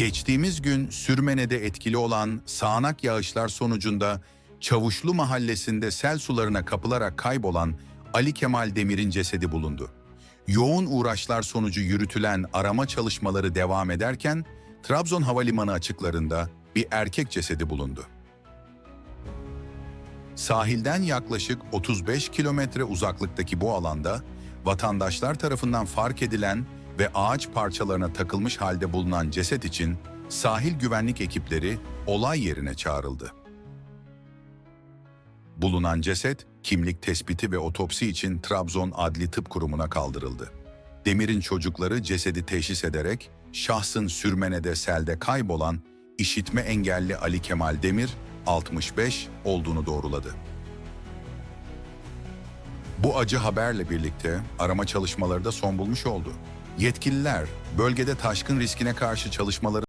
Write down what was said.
Geçtiğimiz gün Sürmene'de etkili olan sağanak yağışlar sonucunda Çavuşlu mahallesinde sel sularına kapılarak kaybolan Ali Kemal Demir'in cesedi bulundu. Yoğun uğraşlar sonucu yürütülen arama çalışmaları devam ederken Trabzon Havalimanı açıklarında bir erkek cesedi bulundu. Sahilden yaklaşık 35 kilometre uzaklıktaki bu alanda vatandaşlar tarafından fark edilen ve ağaç parçalarına takılmış halde bulunan ceset için sahil güvenlik ekipleri olay yerine çağrıldı. Bulunan ceset kimlik tespiti ve otopsi için Trabzon Adli Tıp Kurumu'na kaldırıldı. Demir'in çocukları cesedi teşhis ederek şahsın sürmenede selde kaybolan işitme engelli Ali Kemal Demir 65 olduğunu doğruladı. Bu acı haberle birlikte arama çalışmaları da son bulmuş oldu. Yetkililer bölgede taşkın riskine karşı çalışmaları